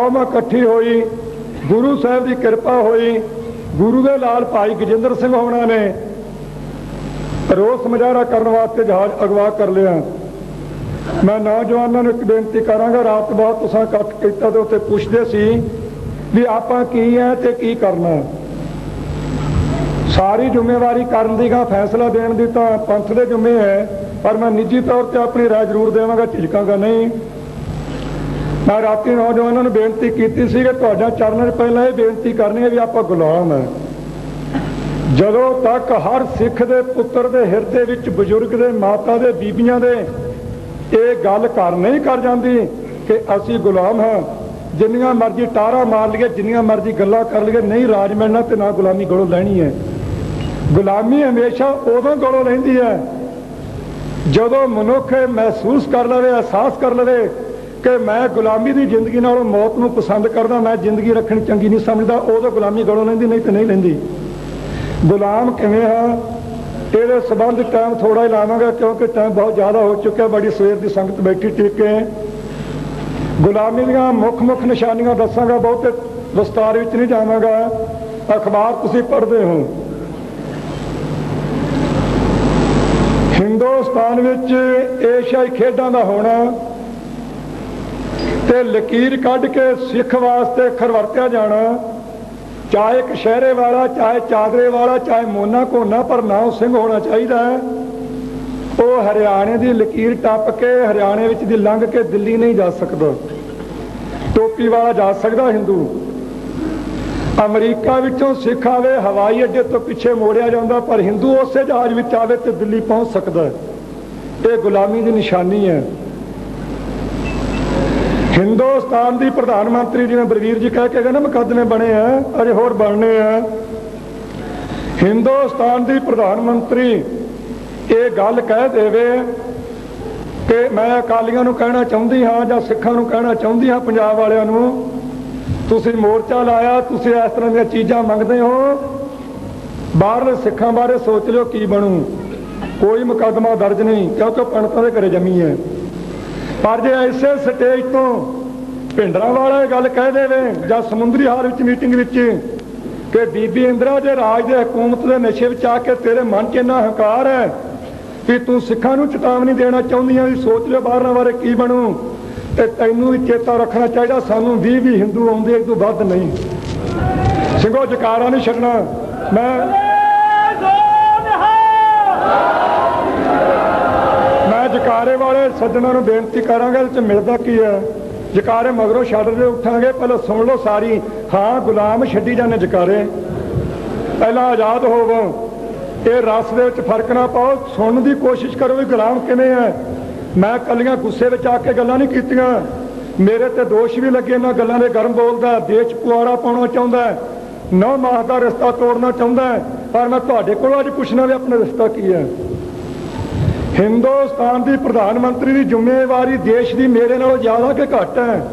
ਕੌਮ ਇਕੱਠੀ ਹੋਈ, ਗੁਰੂ ਸਾਹਿਬ ਦੀ ਕਿਰਪਾ ਹੋਈ, ਗੁਰੂ ਦੇ ਲਾਲ ਭਾਈ ਗਜਿੰਦਰ ਸਿੰਘ ਹੋਣਾ ਨੇ ਰੋਸ ਮੁਜ਼ਾਹਰਾ ਕਰਨ ਵਾਸਤੇ ਜਹਾਜ਼ ਅਗਵਾ ਕਰ ਲਿਆ। ਮੈਂ ਨੌਜਵਾਨਾਂ ਨੂੰ ਇੱਕ ਬੇਨਤੀ ਕਰਾਂਗਾ, ਰਾਤ ਬਹੁਤ ਤੁਸੀਂ ਇਕੱਠ ਕੀਤਾ ਤੇ ਉੱਤੇ ਪੁੱਛਦੇ ਸੀ ਵੀ ਆਪਾਂ ਕੀ ਹੈ ਤੇ ਕੀ ਕਰਨਾ। ਸਾਰੀ ਜ਼ਿੰਮੇਵਾਰੀ ਕਰਨ ਦੀ ਗਾ ਫੈਸਲਾ ਦੇਣ ਦੀ ਤਾਂ ਪੰਥ ਦੇ ਜ਼ਿੰਮੇ ਹੈ, ਪਰ ਮੈਂ ਨਿੱਜੀ ਤੌਰ ਤੇ ਆਪਣੀ ਰਾਏ ਜ਼ਰੂਰ ਦੇਵਾਂਗਾ, ਝਿਜਕਾਂਗਾ ਨਹੀਂ। ਮੈਂ ਰਾਤੀ ਨੌਜਵਾਨਾਂ ਨੂੰ ਬੇਨਤੀ ਕੀਤੀ ਸੀ ਕਿ ਤੁਹਾਡਾ ਚਰਨਾਂ 'ਚ ਪਹਿਲਾਂ ਇਹ ਬੇਨਤੀ ਕਰਨੀ ਹੈ ਵੀ ਆਪਾਂ ਗੁਲਾਮ ਹੈ। ਜਦੋਂ ਤੱਕ ਹਰ ਸਿੱਖ ਦੇ ਪੁੱਤਰ ਦੇ ਹਿਰਦੇ ਵਿੱਚ ਬਜ਼ੁਰਗ ਦੇ ਮਾਤਾ ਦੇ ਬੀਬੀਆਂ ਦੇ ਇਹ ਗੱਲ ਕਰ ਨਹੀਂ ਕਰ ਜਾਂਦੀ ਕਿ ਅਸੀਂ ਗੁਲਾਮ ਹਾਂ। ਜਿੰਨੀਆਂ ਮਰਜ਼ੀ ਟਾਰਾ ਮਾਰ ਲਈਏ, ਜਿੰਨੀਆਂ ਮਰਜ਼ੀ ਗੱਲਾਂ ਕਰ ਲਈਏ, ਨਹੀਂ ਰਾਜ ਮਿਲਣਾ ਤੇ ਨਾ ਗੁਲਾਮੀ ਗਲੋਂ ਲੈਣੀ ਹੈ। ਗੁਲਾਮੀ ਹਮੇਸ਼ਾ ਉਦੋਂ ਗਲੋਂ ਲੈਂਦੀ ਹੈ ਜਦੋਂ ਮਨੁੱਖ ਇਹ ਮਹਿਸੂਸ ਕਰ ਲਵੇ, ਅਹਿਸਾਸ ਕਰ ਲਵੇ ਕਿ ਮੈਂ ਗੁਲਾਮੀ ਦੀ ਜ਼ਿੰਦਗੀ ਨਾਲੋਂ ਮੌਤ ਨੂੰ ਪਸੰਦ ਕਰਦਾ, ਮੈਂ ਜ਼ਿੰਦਗੀ ਰੱਖਣੀ ਚੰਗੀ ਨਹੀਂ ਸਮਝਦਾ, ਉਦੋਂ ਗੁਲਾਮੀ ਗਲੋਂ ਲੈਂਦੀ, ਨਹੀਂ ਤੇ ਨਹੀਂ ਲੈਂਦੀ। ਗੁਲਾਮ ਕਿਵੇਂ ਆ? ਇਹਦੇ ਸੰਬੰਧ ਟਾਈਮ ਥੋੜਾ ਹੀ ਲਾਵਾਂਗਾ, ਕਿਉਂਕਿ ਟਾਈਮ ਬਹੁਤ ਜ਼ਿਆਦਾ ਹੋ ਚੁੱਕਿਆ, ਬੜੀ ਸਵੇਰ ਦੀ ਸੰਗਤ ਬੈਠੀ ਟਿਕ। ਗੁਲਾਮੀ ਦੀਆਂ ਮੁੱਖ ਮੁੱਖ ਨਿਸ਼ਾਨੀਆਂ ਦੱਸਾਂਗਾ, ਬਹੁਤੇ ਵਿਸਤਾਰ ਵਿੱਚ ਨਹੀਂ ਜਾਵਾਂਗਾ। ਅਖਬਾਰ ਤੁਸੀਂ ਪੜ੍ਹਦੇ ਹੋ। ਹਿੰਦੁਸਤਾਨ ਵਿੱਚ ਏਸ਼ੀਆਈ ਖੇਡਾਂ ਦਾ ਹੋਣਾ। ਤੇ ਲਕੀਰ ਕੱਢ ਕੇ ਸਿੱਖ ਵਾਸਤੇ ਖਰਵਰਤਿਆ ਜਾਣਾ। ਚਾਹੇ ਕਸ਼ਹਿਰੇ ਵਾਲਾ, ਚਾਹੇ ਚਾਦਰੇ ਵਾਲਾ, ਚਾਹੇ ਮੋਨਾ ਕੋਨਾ ਪਰ ਨਾਮ ਸਿੰਘ ਹੋਣਾ ਚਾਹੀਦਾ ਹੈ। ਉਹ ਹਰਿਆਣੇ ਦੀ ਲਕੀਰ ਟੱਪ ਕੇ ਹਰਿਆਣੇ ਵਿੱਚ ਦੀ ਲੰਘ ਕੇ ਦਿੱਲੀ ਨਹੀਂ ਜਾ ਸਕਦਾ। ਟੋਪੀ ਵਾਲਾ ਜਾ ਸਕਦਾ ਹਿੰਦੂ। ਅਮਰੀਕਾ ਵਿੱਚੋਂ ਸਿੱਖ ਆਵੇ, ਹਵਾਈ ਅੱਡੇ ਤੋਂ ਪਿੱਛੇ ਮੋੜਿਆ ਜਾਂਦਾ, ਪਰ ਹਿੰਦੂ ਉਸੇ ਜਹਾਜ਼ ਵਿੱਚ ਆਵੇ ਤੇ ਦਿੱਲੀ ਪਹੁੰਚ ਸਕਦਾ ਇਹ ਗੁਲਾਮੀ ਦੀ ਨਿਸ਼ਾਨੀ ਹੈ। ਹਿੰਦੁਸਤਾਨ ਦੀ ਪ੍ਰਧਾਨ ਮੰਤਰੀ ਜਿਵੇਂ ਬਲਵੀਰ ਜੀ ਕਹਿ ਕੇ ਗਏ ਨਾ, ਮੁਕੱਦਮੇ ਬਣੇ ਆ, ਅਜੇ ਹੋਰ ਬਣਨੇ ਆ। ਹਿੰਦੁਸਤਾਨ ਦੀ ਪ੍ਰਧਾਨ ਮੰਤਰੀ ਇਹ ਗੱਲ ਕਹਿ ਦੇਵੇ ਕਿ ਮੈਂ ਅਕਾਲੀਆਂ ਨੂੰ ਕਹਿਣਾ ਚਾਹੁੰਦੀ ਹਾਂ ਜਾਂ ਸਿੱਖਾਂ ਨੂੰ ਕਹਿਣਾ ਚਾਹੁੰਦੀ ਹਾਂ ਪੰਜਾਬ ਵਾਲਿਆਂ ਨੂੰ, ਤੁਸੀਂ ਮੋਰਚਾ ਲਾਇਆ, ਤੁਸੀਂ ਇਸ ਤਰ੍ਹਾਂ ਦੀਆਂ ਚੀਜ਼ਾਂ ਮੰਗਦੇ ਹੋ। ਬਾਹਰਲੇ ਸਿੱਖਾਂ ਬਾਰੇ ਸੋਚ ਲਿਓ ਕੀ ਬਣੂ। ਕੋਈ ਮੁਕੱਦਮਾ ਦਰਜ ਨਹੀਂ, ਕਿਉਂਕਿ ਪੰਡਤਾਂ ਦੇ ਘਰੇ ਜੰਮੀ ਹੈ। ਪਰ ਜੇ ਐਸੇ ਸਟੇਜ ਤੋਂ ਭਿੰਡਰਾਂ ਵਾਲਾ ਗੱਲ ਕਹਿ ਦੇਵੇ ਜਾਂ ਸਮੁੰਦਰੀ ਹਾਲ ਵਿੱਚ ਮੀਟਿੰਗ ਵਿੱਚ ਕਿ ਬੀਬੀ ਇੰਦਰਾ ਜੇ ਰਾਜ ਦੇ ਹਕੂਮਤ ਦੇ ਨਸ਼ੇ ਵਿੱਚ ਆ ਕੇ ਤੇਰੇ ਮਨ 'ਚ ਇੰਨਾ ਹੰਕਾਰ ਹੈ ਕਿ ਤੂੰ ਸਿੱਖਾਂ ਨੂੰ ਚੇਤਾਵਨੀ ਦੇਣਾ ਚਾਹੁੰਦੀਆਂ ਵੀ ਸੋਚ ਲਿਓ ਬਾਹਰਾਂ ਬਾਰੇ ਕੀ ਬਣੂ ਤੇ ਤੈਨੂੰ ਵੀ ਚੇਤਾ ਰੱਖਣਾ ਚਾਹੀਦਾ, ਸਾਨੂੰ 20 ਵੀ ਹਿੰਦੂ ਆਉਂਦੇ ਇਸ ਤੋਂ ਵੱਧ ਨਹੀਂ। ਸਿੰਘੋ, ਜਕਾਰਾ ਨਹੀਂ ਛੱਡਣਾ। ਮੈਂ ਜਕਾਰੇ ਵਾਲੇ ਸੱਜਣਾਂ ਨੂੰ ਬੇਨਤੀ ਕਰਾਂਗਾ ਇਹ ਮਿਲਦਾ ਕੀ ਹੈ? ਜਕਾਰੇ ਮਗਰੋਂ ਛੱਡਦੇ ਉੱਠਾਂਗੇ ਪਹਿਲਾਂ ਸੁਣ ਲਓ ਸਾਰੀ। ਹਾਂ, ਗੁਲਾਮ ਛੱਡੀ ਜਾਂਦੇ ਜਕਾਰੇ। ਪਹਿਲਾਂ ਆਜ਼ਾਦ ਹੋਵੋ। ਇਹ ਰਸ ਦੇ ਵਿੱਚ ਫ਼ਰਕ ਨਾ ਪਾਓ, ਸੁਣਨ ਦੀ ਕੋਸ਼ਿਸ਼ ਕਰੋ ਵੀ ਗੁਲਾਮ ਕਿਵੇਂ ਹੈ। ਮੈਂ ਕੱਲੀਆਂ ਗੁੱਸੇ ਵਿੱਚ ਆ ਕੇ ਗੱਲਾਂ ਨਹੀਂ ਕੀਤੀਆਂ। ਮੇਰੇ ਤੇ ਦੋਸ਼ ਵੀ ਲੱਗੇ, ਇਹਨਾਂ ਗੱਲਾਂ ਦੇ ਗਰਮ ਬੋਲਦਾ ਦੇਸ਼ ਪੁਆੜਾ ਪਾਉਣਾ ਚਾਹੁੰਦਾ ਨੌ ਮਾਹ ਦਾ ਰਿਸ਼ਤਾ ਤੋੜਨਾ ਚਾਹੁੰਦਾ ਪਰ ਮੈਂ ਤੁਹਾਡੇ ਕੋਲੋਂ ਅੱਜ ਪੁੱਛਣਾ ਵੀ ਆਪਣਾ ਰਿਸ਼ਤਾ ਕੀ ਹੈ? ਹਿੰਦੁਸਤਾਨ ਦੀ ਪ੍ਰਧਾਨ ਮੰਤਰੀ ਦੀ ਜ਼ਿੰਮੇਵਾਰੀ ਦੇਸ਼ ਦੀ ਮੇਰੇ ਨਾਲੋਂ ਜ਼ਿਆਦਾ ਕਿ ਘੱਟ ਹੈ?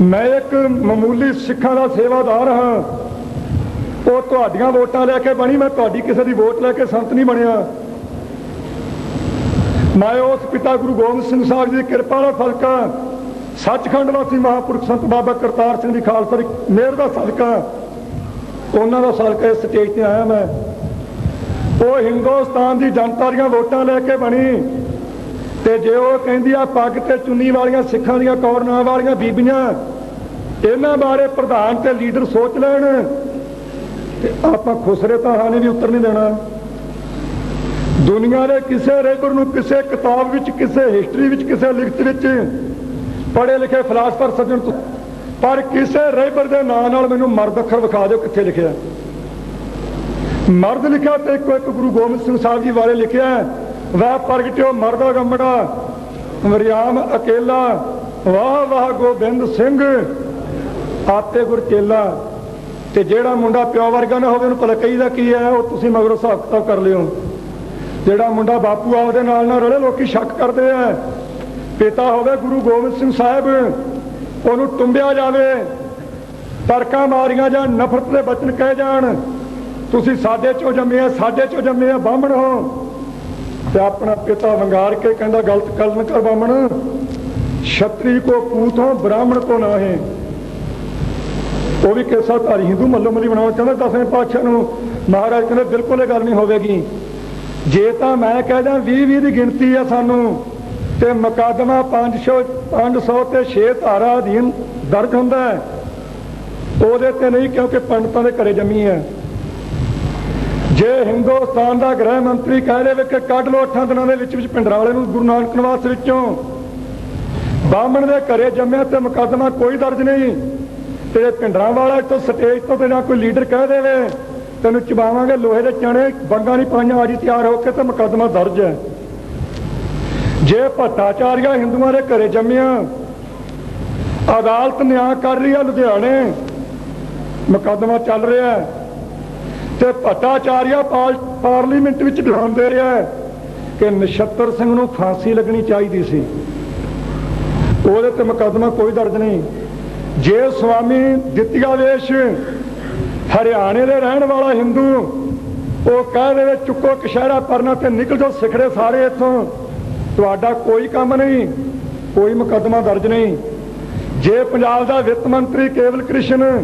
ਮੈਂ ਇੱਕ ਮਾਮੂਲੀ ਸਿੱਖਾਂ ਦਾ ਸੇਵਾਦਾਰ ਹਾਂ। ਉਹ ਤੁਹਾਡੀਆਂ ਵੋਟਾਂ ਲੈ ਕੇ ਬਣੀ, ਮੈਂ ਤੁਹਾਡੀ ਕਿਸੇ ਦੀ ਵੋਟ ਲੈ ਕੇ ਸੰਤ ਨਹੀਂ ਬਣਿਆ। ਮੈਂ ਉਸ ਪਿਤਾ ਗੁਰੂ ਗੋਬਿੰਦ ਸਿੰਘ ਸਾਹਿਬ ਜੀ ਦੀ ਕਿਰਪਾ ਦਾ ਫਲਕਾ, ਸੱਚਖੰਡ ਵਾਸੀ ਮਹਾਂਪੁਰਖ ਸੰਤ ਬਾਬਾ ਕਰਤਾਰ ਸਿੰਘ ਦੀ ਖਾਲਸਾ ਦੀ ਮਿਹਰ ਦਾ ਸਦਕਾ ਉਹਨਾਂ ਦਾ ਸਦਕਾ ਇਸ ਸਟੇਜ ਤੇ ਆਇਆ ਮੈਂ। ਉਹ ਹਿੰਦੁਸਤਾਨ ਦੀ ਜਨਤਾ ਦੀਆਂ ਵੋਟਾਂ ਲੈ ਕੇ ਬਣੀ। ਤੇ ਜੇ ਉਹ ਕਹਿੰਦੀ ਆ, ਪੱਗ ਤੇ ਚੁੰਨੀ ਵਾਲੀਆਂ ਸਿੱਖਾਂ ਦੀਆਂ ਕੌਰਨਾਂ ਵਾਲੀਆਂ ਬੀਬੀਆਂ, ਇਹਨਾਂ ਬਾਰੇ ਪ੍ਰਧਾਨ ਤੇ ਲੀਡਰ ਸੋਚ ਲੈਣ, ਤੇ ਆਪਾਂ ਖੁਸਰੇ ਤਾਂ ਹਾਨੇ ਵੀ ਉੱਤਰ ਨਹੀਂ ਦੇਣਾ। ਦੁਨੀਆ ਦੇ ਕਿਸੇ ਰੇਬਰ ਨੂੰ, ਕਿਸੇ ਕਿਤਾਬ ਵਿੱਚ, ਕਿਸੇ ਹਿਸਟਰੀ ਵਿੱਚ, ਕਿਸੇ ਲਿਖਤ ਵਿੱਚ ਪੜ੍ਹੇ ਲਿਖੇ ਫਿਲਾਸਫਰ ਸੱਜਣ ਤੋਂ, ਪਰ ਕਿਸੇ ਰੇਬਰ ਦੇ ਨਾਂ ਨਾਲ ਮੈਨੂੰ ਮਰਦ ਅੱਖਰ ਵਿਖਾ ਦਿਓ ਕਿੱਥੇ ਲਿਖਿਆ। ਮਰਦ ਲਿਖਿਆ ਤੇ ਇੱਕੋ ਇੱਕ ਗੁਰੂ ਗੋਬਿੰਦ ਸਿੰਘ ਸਾਹਿਬ ਜੀ ਬਾਰੇ ਲਿਖਿਆ ਵਾਹ ਪ੍ਰਗਟਿਓ ਮਰਦਾ ਗੰਮੜਾ ਮਰਿਆਮ ਅਕੇਲਾ, ਵਾਹ ਵਾਹ ਗੋਬਿੰਦ ਸਿੰਘ, ਆਪੇ ਗੁਰ ਚੇਲਾ। ਤੇ ਜਿਹੜਾ ਮੁੰਡਾ ਪਿਓ ਵਰਗਾ ਨਾ ਹੋਵੇ, ਉਹਨੂੰ ਭਲਾ ਕਹੀਦਾ ਕੀ ਹੈ, ਉਹ ਤੁਸੀਂ ਮਗਰੋਂ ਹਿਸਾਬ ਕਿਤਾਬ ਕਰ ਲਿਓ। ਜਿਹੜਾ ਮੁੰਡਾ ਬਾਪੂ ਆ, ਉਹਦੇ ਨਾਲ ਨਾਲ ਰਲੇ, ਲੋਕੀ ਸ਼ੱਕ ਕਰਦੇ ਆ। ਪਿਤਾ ਹੋਵੇ ਗੁਰੂ ਗੋਬਿੰਦ ਸਿੰਘ ਸਾਹਿਬ, ਉਹਨੂੰ ਟੁੰਬਿਆ ਜਾਵੇ, ਤਰਕਾਂ ਮਾਰੀਆਂ ਜਾਂ ਨਫ਼ਰਤ ਦੇ ਬਚਨ ਕਹੇ ਜਾਣ। ਤੁਸੀਂ ਸਾਡੇ ਚੋਂ ਜੰਮੇ ਆ, ਸਾਡੇ ਚੋਂ ਜੰਮੇ ਆ, ਬਾਹਮਣ ਹੋ। ਤੇ ਆਪਣਾ ਪਿਤਾ ਵੰਗਾਰ ਕੇ ਕਹਿੰਦਾ, ਗਲਤ ਗੱਲ ਨਾ ਕਰ ਬਾਹਮਣ। ਛਤਰੀ ਕੋ ਪੂਥੋਂ ਬ੍ਰਾਹਮਣ ਕੋ ਨਾਹੇ ਉਹ ਵੀ ਕੇਸਾ ਧਾਰੀ ਹਿੰਦੂ ਮੱਲੋ ਮੱਲੀ ਬਣਾਉਣਾ ਚਾਹੁੰਦਾ ਦਸਵੇਂ ਪਾਤਸ਼ਾਹ ਨੂੰ ਮਹਾਰਾਜ ਕਹਿੰਦੇ, ਬਿਲਕੁਲ ਇਹ ਗੱਲ ਨਹੀਂ ਹੋਵੇਗੀ। ਜੇ ਤਾਂ ਮੈਂ ਕਹਿ ਕਹਿੰਦਾ 20 20 ਦੀ ਗਿਣਤੀ ਆ ਸਾਨੂੰ। ਤੇ ਮੁਕੱਦਮਾ 500 500 ਤੇ 6 ਧਾਰਾ ਅਧੀਨ ਦਰਜ ਹੁੰਦਾ ਹੈ। ਉਹਦੇ ਤੇ ਨਹੀਂ, ਕਿਉਂਕਿ ਪੰਡਤਾਂ ਦੇ ਘਰੇ ਜੰਮੀ ਹੈ। ਜੇ ਹਿੰਦੁਸਤਾਨ ਦਾ ਗ੍ਰਹਿ ਮੰਤਰੀ ਕਹਿ ਦੇਵੇ ਕਿ ਕੱਢ ਲੋ 8 ਦਿਨਾਂ ਦੇ ਵਿੱਚ ਵਿੱਚ ਪਿੰਡਰਾਲੇ ਨੂੰ ਗੁਰੂ ਨਾਨਕ ਨਿਵਾਸ ਵਿੱਚੋਂ। ਬਾਹਮਣ ਦੇ ਘਰੇ ਜੰਮਿਆ ਤੇ ਮੁਕੱਦਮਾ ਕੋਈ ਦਰਜ ਨਹੀਂ। ਤੇ ਪਿੰਡਰਾਂ ਵਾਲਾ ਸਟੇਜ ਤੋਂ ਤੇ ਕੋਈ ਲੀਡਰ ਕਹਿ ਦੇਵੇ, ਤੈਨੂੰ ਚਬਾਵਾਂਗੇ ਲੋਹੇ ਦੇ ਚਣੇ, ਬੰਗਾ ਨਹੀਂ ਪਾਈਆਂ, ਆਜੀ ਤਿਆਰ ਹੋ ਕੇ ਤੇ ਮੁਕੱਦਮਾ ਦਰਜ ਹੈ। ਜੇ ਭੱਟਾਚਾਰੀਆ ਹਿੰਦੂਆਂ ਦੇ ਘਰੇ ਜੰਮਿਆ, ਅਦਾਲਤ ਨਿਆਂ ਕਰ ਰਹੀ ਹੈ ਲੁਧਿਆਣੇ, ਮੁਕੱਦਮਾ ਚੱਲ ਰਿਹਾ ਹੈ। ਤੇ ਭੱਟਾਚਾਰੀਆ ਪਾਰਲੀਮੈਂਟ ਵਿੱਚ ਬਿਆਨ ਦੇ ਰਿਹਾ ਹੈ ਕਿ ਨਛੱਤਰ ਸਿੰਘ ਨੂੰ ਫਾਂਸੀ ਲੱਗਣੀ ਚਾਹੀਦੀ ਸੀ। ਉਹਦੇ ਤੇ ਮੁਕੱਦਮਾ ਕੋਈ ਦਰਜ ਨਹੀਂ। ਜੇ ਸਵਾਮੀ ਦਿੱਤੀਆ ਹਰਿਆਣੇ ਦੇ ਰਹਿਣ ਵਾਲਾ ਹਿੰਦੂ, ਉਹ ਕਹਿ ਦੇਵੇ, ਚੁੱਕੋ ਕਸ਼ਹਿਰਾ ਪਰਨਾ ਤੇ ਨਿਕਲ ਜਾਓ ਸਿਖੜੇ ਸਾਰੇ ਇੱਥੋਂ। ਤੁਹਾਡਾ ਕੋਈ ਕੰਮ ਨਹੀਂ, ਕੋਈ ਮੁਕੱਦਮਾ ਦਰਜ ਨਹੀਂ। ਜੇ ਪੰਜਾਬ ਦਾ ਵਿੱਤ ਮੰਤਰੀ ਕੇਵਲ ਕ੍ਰਿਸ਼ਨ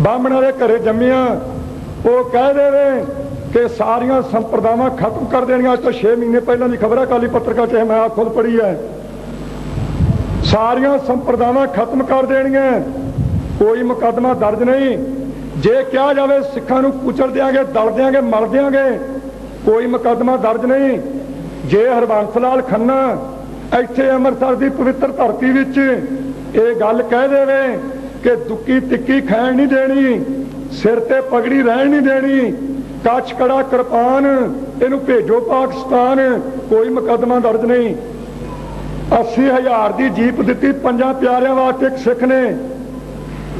ਬਾਹਮਣਾਂ ਦੇ ਘਰੇ ਜੰਮਿਆ ਉਹ ਕਹਿ ਦੇਵੇ ਕਿ ਸਾਰੀਆਂ ਸੰਪਰਦਾਵਾਂ ਖਤਮ ਕਰ ਦੇਣੀਆਂ। ਅੱਜ ਤੋਂ 6 ਮਹੀਨੇ ਪਹਿਲਾਂ ਦੀ ਖਬਰ ਹੈ ਕਾਲੀ ਪੱਤਰਕਾਰ ਚ ਮੈਂ ਆਪ ਖੁਦ ਪੜ੍ਹੀ ਹੈ। ਸਾਰੀਆਂ ਸੰਪਰਦਾਵਾਂ ਖਤਮ ਕਰ ਦੇਣੀਆਂ। ਕੋਈ ਮੁਕੱਦਮਾ ਦਰਜ ਨਹੀਂ। ਜੇ ਕਿਹਾ ਜਾਵੇ ਸਿੱਖਾਂ ਨੂੰ ਕੁਚਲ ਦਿਆਂਗੇ, ਦਲ ਦਿਆਂਗੇ, ਮਲ ਦਿਆਂਗੇ, ਕੋਈ ਮੁਕੱਦਮਾ ਦਰਜ ਨਹੀਂ। ਜੇ ਹਰਬੰਸ ਲਾਲ ਖੰਨਾ ਇੱਥੇ ਅੰਮ੍ਰਿਤਸਰ ਦੀ ਪਵਿੱਤਰ ਧਰਤੀ ਵਿੱਚ ਇਹ ਗੱਲ ਕਹਿ ਦੇਵੇ ਕਿ ਦੁੱਕੀ ਤਿੱਕੀ ਖੈਣ ਨਹੀਂ ਦੇਣੀ ਸਿਰ ਤੇ ਪਗੜੀ ਰਹਿਣ ਨਹੀਂ ਦੇਣੀ। ਕੱਚ ਕੜਾ ਕਿਰਪਾਨ, ਇਹਨੂੰ ਭੇਜੋ ਪਾਕਿਸਤਾਨ। ਕੋਈ ਮੁਕੱਦਮਾ ਦਰਜ ਨਹੀਂ। 80000 ਦੀ ਜੀਪ ਦਿੱਤੀ ਪੰਜਾਂ ਪਿਆਰਿਆਂ ਵਾਸਤੇ ਇੱਕ ਸਿੱਖ ਨੇ।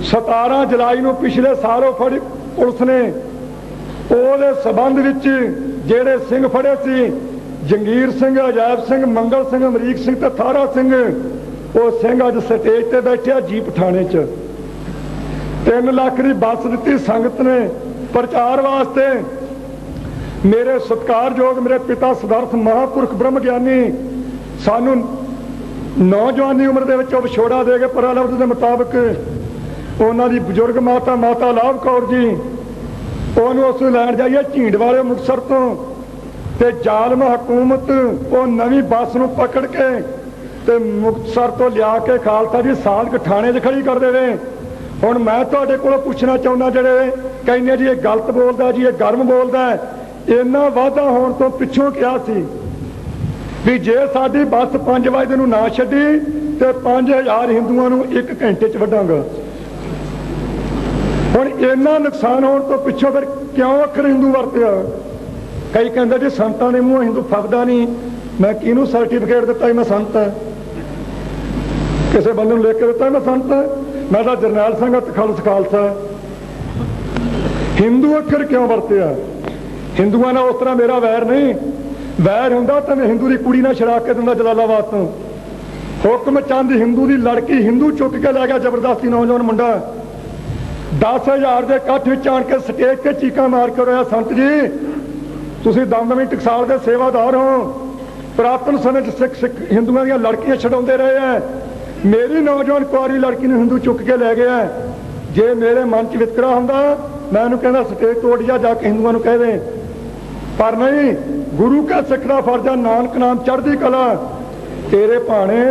17 ਜੁਲਾਈ ਨੂੰ ਪਿਛਲੇ ਸਾਲ ਉਹ ਫੜੀ ਪੁਲਿਸ ਨੇ। ਉਹਦੇ ਸਬੰਧ ਵਿੱਚ ਜਿਹੜੇ ਸਿੰਘ ਫੜੇ ਸੀ, ਜੰਗੀਰ ਸਿੰਘ, ਅਜਾਇਬ ਸਿੰਘ, ਮੰਗਲ ਸਿੰਘ, ਅਮਰੀਕ ਸਿੰਘ ਤੇ ਥਾਰਾ ਸਿੰਘ, ਉਹ ਸਿੰਘ ਅੱਜ ਸਟੇਜ ਤੇ ਬੈਠਿਆ ਜੀਪ ਥਾਣੇ 'ਚ। 3 ਲੱਖ ਦੀ ਬੱਸ ਦਿੱਤੀ ਸੰਗਤ ਨੇ। ਪ੍ਰਚਾਰ ਵਾਸਤੇ ਮੇਰੇ ਸਤਿਕਾਰਯੋਗ ਮੇਰੇ ਪਿਤਾ ਸਿਧਾਰਥ ਮਹਾਪੁਰਖ ਬ੍ਰਹਮ ਗਿਆਨੀ ਸਾਨੂੰ ਨੌਜਵਾਨੀ ਉਮਰ ਦੇ ਵਿੱਚ ਉਹ ਵਿਛੋੜਾ ਦੇ ਕੇ ਪਰਾਲਬਦ ਦੇ ਮੁਤਾਬਕ ਉਹਨਾਂ ਦੀ ਬਜ਼ੁਰਗ ਮਾਤਾ ਮਾਤਾ ਲਾਭ ਕੌਰ ਜੀ, ਉਹਨੂੰ ਉਸ ਲੈਣ ਜਾਈਏ ਝੀਂਡ ਵਾਲੇ ਮੁਕਤਸਰ ਤੋਂ ਤੇ ਜ਼ਾਲਮ ਹਕੂਮਤ ਉਹ ਨਵੀਂ ਬੱਸ ਨੂੰ ਪਕੜ ਕੇ ਤੇ ਮੁਕਤਸਰ ਤੋਂ ਲਿਆ ਕੇ ਖਾਲਸਾ ਜੀ ਸਾਲਕ ਥਾਣੇ 'ਚ ਖੜੀ ਕਰ ਦੇਵੇ। ਹੁਣ ਮੈਂ ਤੁਹਾਡੇ ਕੋਲੋਂ ਪੁੱਛਣਾ ਚਾਹੁੰਦਾ ਜਿਹੜੇ ਕਹਿੰਦੇ ਜੀ ਇਹ ਗਲਤ ਬੋਲਦਾ ਜੀ, ਇਹ ਗਰਮ ਬੋਲਦਾ ਹੈ। ਇੰਨਾ ਵਾਅਦਾ ਹੋਣ ਤੋਂ ਪਿੱਛੋਂ ਕਿਹਾ ਸੀ ਵੀ ਜੇ ਸਾਡੀ ਬੱਸ 5 ਵਜੇ ਨੂੰ ਨਾ ਛੱਡੀ ਤੇ 5000 ਹਿੰਦੂਆਂ ਨੂੰ 1 ਘੰਟੇ 'ਚ ਵੱਢਾਂਗਾ। ਹੁਣ ਇੰਨਾ ਨੁਕਸਾਨ ਹੋਣ ਤੋਂ ਪਿੱਛੋਂ ਫਿਰ ਕਿਉਂ ਅੱਖਰ ਹਿੰਦੂ ਵਰਤਿਆ? ਕਈ ਕਹਿੰਦੇ ਜੀ ਸੰਤਾਂ ਦੇ ਮੂੰਹ ਹਿੰਦੂ ਫੱਬਦਾ ਨਹੀਂ। ਮੈਂ ਕਿਹਨੂੰ ਸਰਟੀਫਿਕੇਟ ਦਿੱਤਾ ਸੀ ਮੈਂ ਸੰਤ ਹਾਂ? ਕਿਸੇ ਬੰਦੇ ਨੂੰ ਲਿਖ ਕੇ ਦਿੱਤਾ ਮੈਂ ਸੰਤ ਹਾਂ? ਮੈਂ ਤਾਂ ਜਰਨੈਲ ਸਿੰਘ ਅਤੇ ਖਾਲਸਾ ਹਿੰਦੂ ਅੱਖਰ ਕਿਉਂ ਵਰਤਿਆ ਹਿੰਦੂਆਂ ਨਾਲ ਉਸ ਤਰ੍ਹਾਂ ਮੇਰਾ ਵੈਰ ਨਹੀਂ। ਵੈਰ ਹੁੰਦਾ ਤਾਂ ਮੈਂ ਹਿੰਦੂ ਦੀ ਕੁੜੀ ਨਾਲ ਛੜਾ ਕੇ ਦਿੰਦਾ ਜਲਾਲਾਬਾਦ ਤੋਂ। ਹੁਕਮ ਚੰਦ ਹਿੰਦੂ ਦੀ ਲੜਕੀ ਹਿੰਦੂ ਚੁੱਕ ਕੇ ਲੈ ਗਿਆ ਜ਼ਬਰਦਸਤੀ ਨੌਜਵਾਨ ਮੁੰਡਾ। 10000 ਦੇ ਇਕੱਠ ਵਿੱਚ ਆਣ ਕੇ ਸਟੇਜ ਤੇ ਚੀਕਾਂ ਮਾਰ ਕੇ ਰੋਇਆ, ਸੰਤ ਜੀ, ਤੁਸੀਂ ਦਮਦਮੀ ਟਕਸਾਲ ਦੇ ਸੇਵਾਦਾਰ ਹੋ। ਪ੍ਰਾਤਨ ਸਮੇਂ 'ਚ ਸਿੱਖ ਸਿੱਖ ਹਿੰਦੂਆਂ ਦੀਆਂ ਲੜਕੀਆਂ ਛਡਾਉਂਦੇ ਰਹੇ ਐ ਮੇਰੀ ਨੌਜਵਾਨ ਕੁਆਰੀ ਲੜਕੀ ਨੂੰ ਹਿੰਦੂ ਚੁੱਕ ਕੇ ਲੈ ਗਿਆ ਜੇ ਮੇਰੇ ਮਨ 'ਚ ਵਿਤਕਰਾ ਹੁੰਦਾ, ਮੈਂ ਉਹਨੂੰ ਕਹਿੰਦਾ ਸਟੇਜ ਤੋੜ ਜਾ ਜਾ ਕੇ ਹਿੰਦੂਆਂ ਨੂੰ ਕਹਿ ਦੇ। ਪਰ ਨਹੀਂ, ਗੁਰੂ ਕਾ ਸਿੱਖ ਦਾ ਫਰਜ਼ ਆ, ਨਾਨਕ ਨਾਮ ਚੜ੍ਹਦੀ ਕਲਾ। ਤੇਰੇ ਭਾਣੇ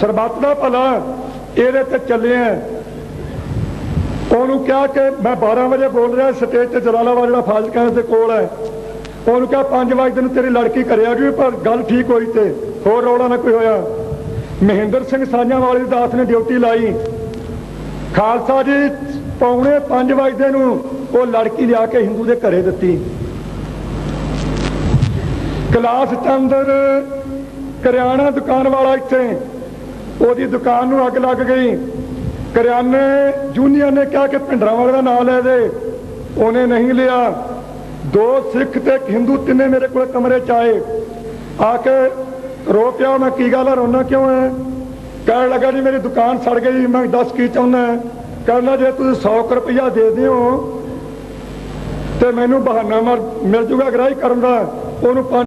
ਸਰਬੱਤ ਦਾ ਭਲਾ ਇਹਦੇ ਤੇ ਚੱਲੇ ਆ। ਉਹਨੂੰ ਕਿਹਾ ਕਿ ਮੈਂ 12 ਵਜੇ ਬੋਲ ਰਿਹਾ ਸਟੇਜ ਤੇ ਜਲਾਲਾਬਾਦ ਜਿਹੜਾ ਫਾਜ਼ਿਲਕਾ ਦੇ ਕੋਲ ਹੈ। ਉਹਨੂੰ ਕਿਹਾ 5 ਵਜੇ ਨੂੰ ਤੇਰੀ ਲੜਕੀ ਕਰਿਆ ਆ ਪਰ ਗੱਲ ਠੀਕ ਹੋਈ ਤੇ ਹੋਰ ਰੌਲਾ ਨਾ ਕੋਈ ਹੋਇਆ। ਮਹਿੰਦਰ ਸਿੰਘ ਸਾਂਝਾਂ ਵਾਲੀ ਦਾਸ ਨੇ ਡਿਊਟੀ ਲਾਈ। ਖਾਲਸਾ ਜੀ, ਪੌਣੇ 5 ਵਜੇ ਨੂੰ ਉਹ ਲੜਕੀ ਲਿਆ ਕੇ ਹਿੰਦੂ ਦੇ ਘਰੇ ਦਿੱਤੀ। ਕਲਾਸ ਚੰਦਰ ਕਰਿਆਣਾ ਦੁਕਾਨ ਵਾਲਾ ਇੱਥੇ, ਉਹਦੀ ਦੁਕਾਨ ਨੂੰ ਅੱਗ ਲੱਗ ਗਈ। ਕਰਿਆਨੇ ਜੂਨੀਅਰ ਨੇ ਕਿਹਾ ਕਿ ਭਿੰਡਰਾਂ ਵਾਲੇ ਦਾ ਨਾਮ ਲੈ ਦੇ। ਉਹਨੇ ਨਹੀਂ ਲਿਆ। ਦੋ ਸਿੱਖ ਤੇ ਇੱਕ ਹਿੰਦੂ ਤਿੰਨੇ ਮੇਰੇ ਕੋਲ ਕਮਰੇ ਚ ਆਏ। ਆ ਕੇ ਰੋ ਪਿਆ ਮੈਂ ਕੀ ਗੱਲ ਆ ਰੋਣਾ ਕਿਉਂ ਹੈ ਕਹਿਣ ਲੱਗਾ ਜੀ, ਮੇਰੀ ਦੁਕਾਨ ਸੜ ਗਈ, ਮੈਂ ਦੱਸ ਕੀ ਚਾਹੁੰਦਾ ਕਹਿੰਦਾ ਜੇ ਤੁਸੀਂ 100 ਰੁਪਇਆ ਦੇ ਦਿਓ, ਤੇ ਮੈਨੂੰ ਬਹਾਨਾ ਮਾਰ, ਮਿਲ ਜੂਗਾ ਗ੍ਰਾਹੀ ਕਰਨ ਦਾ, ਉਹਨੂੰ ਪੰਜ